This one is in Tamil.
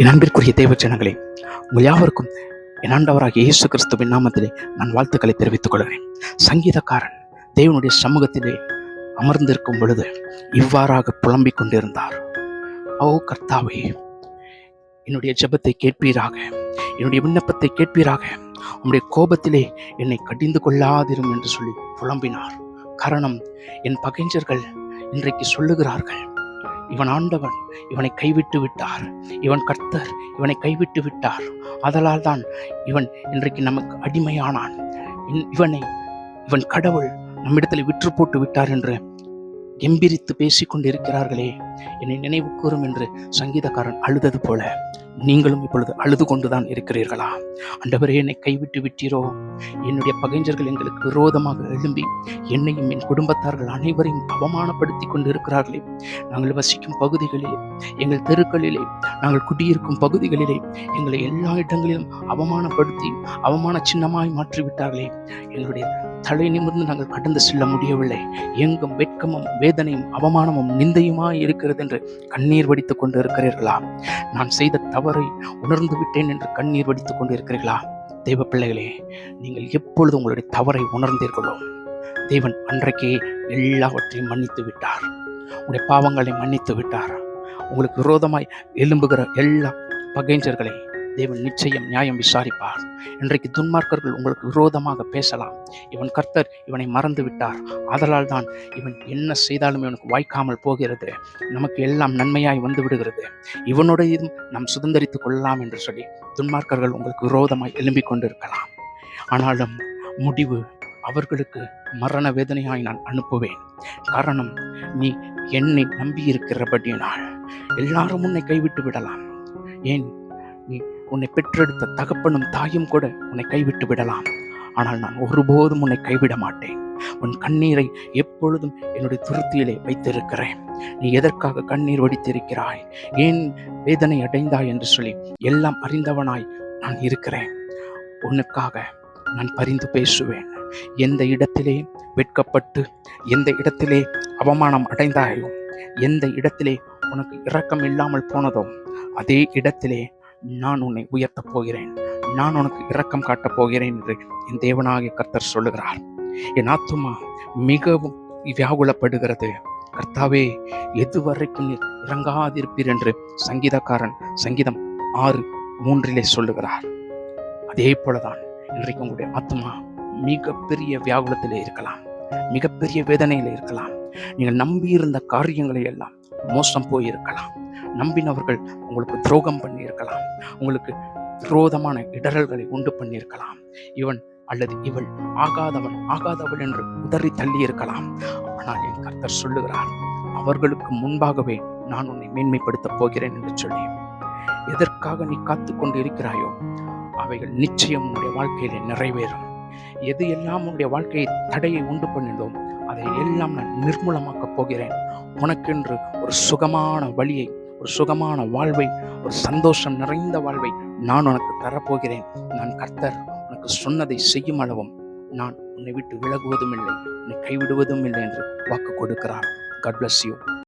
என் அன்பிற்குரிய தேவ ஜனங்களே உங்கள் யாவருக்கும் என் இயேசு கிறிஸ்துவின் நாமத்திலே நான் வாழ்த்துக்களை தெரிவித்துக் கொள்கிறேன். சங்கீதக்காரன் தேவனுடைய சமூகத்திலே அமர்ந்திருக்கும் பொழுது இவ்வாறாக புலம்பிக் கொண்டிருந்தார். ஓ கர்த்தாவே என்னுடைய ஜெபத்தை கேட்பீராக என்னுடைய விண்ணப்பத்தை கேட்பீராக உம்முடைய கோபத்திலே என்னை கடிந்து கொள்ளாதிரும் என்று சொல்லி புலம்பினார். காரணம் என் பகைஞர்கள் இன்றைக்கு சொல்லுகிறார்கள். இவன் ஆண்டவன் இவனை கைவிட்டு விட்டார். இவன் கர்த்தர் இவனை கைவிட்டு விட்டார். அதலால் தான் இவன் இன்றைக்கு நமக்கு அடிமையானான். இன்- இவனை இவன் கடவுள் நம்மிடத்தில் விற்று போட்டு விட்டார் என்று எம்பிரித்து பேசிக் கொண்டிருக்கிறார்களே என்னை நினைவு கூறும் என்று சங்கீதக்காரன் அழுதது போல நீங்களும் இப்பொழுது அழுது கொண்டுதான் இருக்கிறீர்களா? அண்டவரே என்னை கைவிட்டு விட்டீரோ? என்னுடைய பகைஞர்கள் எங்களுக்கு விரோதமாக எழும்பி என்னையும் என் குடும்பத்தார்கள் அனைவரையும் அவமானப்படுத்தி கொண்டு இருக்கிறார்களே நாங்கள் வசிக்கும் பகுதிகளிலே எங்கள் தெருக்களிலே நாங்கள் குடியிருக்கும் பகுதிகளிலே எங்களை எல்லா இடங்களிலும் அவமானப்படுத்தி அவமான சின்னமாய் மாற்றிவிட்டார்களே. எங்களுடைய தலை நிமிர்ந்து நாங்கள் கடந்து செல்ல முடியவில்லை. எங்கும் வெட்கமும் வேதனையும் அவமானமும் நிந்தையுமாய் இருக்கிறது என்று கண்ணீர் வடித்துக் கொண்டு இருக்கிறீர்களா நான் செய்த தவறை உணர்ந்து விட்டேன் என்று கண்ணீர் வடித்துக் கொண்டு இருக்கிறீர்களா தெய்வ பிள்ளைகளே நீங்கள் எப்பொழுது உங்களுடைய தவறை உணர்ந்தீர்களோ தேவன் அன்றைக்கே எல்லாவற்றையும் மன்னித்து விட்டார். உங்களுடைய பாவங்களை மன்னித்து விட்டார். உங்களுக்கு விரோதமாய் எழும்புகிற எல்லா பகைஞ்சர்களை தேவன் நிச்சயம் நியாயம் விசாரிப்பார். இன்றைக்கு துன்மார்க்கர்கள் உங்களுக்கு விரோதமாக பேசலாம். இவன் கர்த்தர் இவனை மறந்து விட்டார் ஆதலால் தான் இவன் என்ன செய்தாலும் இவனுக்கு வாய்க்காமல் போகிறது. நமக்கு எல்லாம் நன்மையாய் வந்து விடுகிறது. இவனுடையதும் நாம் சுதந்திரித்துக் கொள்ளலாம் என்று சொல்லி துன்மார்க்கர்கள் உங்களுக்கு விரோதமாய் எழும்பிக் கொண்டிருக்கலாம். ஆனாலும் முடிவு அவர்களுக்கு மரண வேதனையாய் நான் அனுப்புவேன். காரணம் நீ என்னை நம்பி இருக்கிறபடியினால் எல்லாரும் உன்னை கைவிட்டு விடலாம். ஏன்? நீ உன்னை பெற்றெடுத்த தகப்பனும் தாயும் கூட உன்னை கைவிட்டு விடலாம். ஆனால் நான் ஒருபோதும் உன்னை கைவிட மாட்டேன். உன் கண்ணீரை எப்பொழுதும் என்னுடைய துருத்தியிலே வைத்திருக்கிறேன். நீ எதற்காக கண்ணீர் வடித்திருக்கிறாய்? ஏன் வேதனை அடைந்தாய் என்று சொல்லி எல்லாம் அறிந்தவனாய் நான் இருக்கிறேன். உனக்காக நான் பரிந்து பேசுவேன். எந்த இடத்திலே வெட்கப்பட்டு எந்த இடத்திலே அவமானம் அடைந்தாயோ எந்த இடத்திலே உனக்கு இரக்கம் இல்லாமல் போனதோ அதே இடத்திலே நான் உன்னை உயர்த்தப் போகிறேன். நான் உனக்கு இரக்கம் காட்டப் போகிறேன் என்று என் தேவனாகிய கர்த்தர் சொல்லுகிறார். என் ஆத்துமா மிகவும் வியாகுலப்படுகிறது. கர்த்தாவே எதுவரைக்கும் நீர் இறங்காதிருப்பீர் என்று சங்கீதக்காரன் சங்கீதம் ஆறு மூன்றிலே சொல்லுகிறார். அதே போலதான் இன்றைக்கு உங்களுடைய ஆத்மா மிகப்பெரிய வியாகுலத்திலே இருக்கலாம். மிகப்பெரிய வேதனையில இருக்கலாம். நீங்கள் நம்பியிருந்த காரியங்களை எல்லாம் மோசம் போயிருக்கலாம். நம்பினவர்கள் உங்களுக்கு துரோகம் பண்ணியிருக்கலாம். உங்களுக்கு விரோதமான இடரல்களை உண்டு பண்ணியிருக்கலாம். இவன் அல்லது இவள் ஆகாதவன் ஆகாதவள் என்று உதறி தள்ளி இருக்கலாம் ஆனால் என் கர்த்தர் சொல்லுகிறார் அவர்களுக்கு முன்பாகவே நான் உன்னை மேன்மைப்படுத்தப் போகிறேன் என்று சொல்லி. எதற்காக நீ காத்து கொண்டு இருக்கிறாயோ அவைகள் நிச்சயம் உன்னுடைய வாழ்க்கையிலே நிறைவேறும். எது எல்லாம் உன்னுடைய வாழ்க்கையை தடையை உண்டு பண்ணினோம் அதை எல்லாம் நான் நிர்மூலமாக்கப் போகிறேன். உனக்கென்று ஒரு சுகமான வழியை ஒரு சுகமான வாழ்வை ஒரு சந்தோஷம் நிறைந்த வாழ்வை நான் உனக்கு தரப்போகிறேன். நான் கர்த்தர் உனக்கு சொன்னதை செய்யும் அளவும் நான் உன்னை விட்டு விலகுவதும் இல்லை உன்னை கைவிடுவதும் இல்லை என்று வாக்கு கொடுக்கிறான் காட் பிளஸ் யூ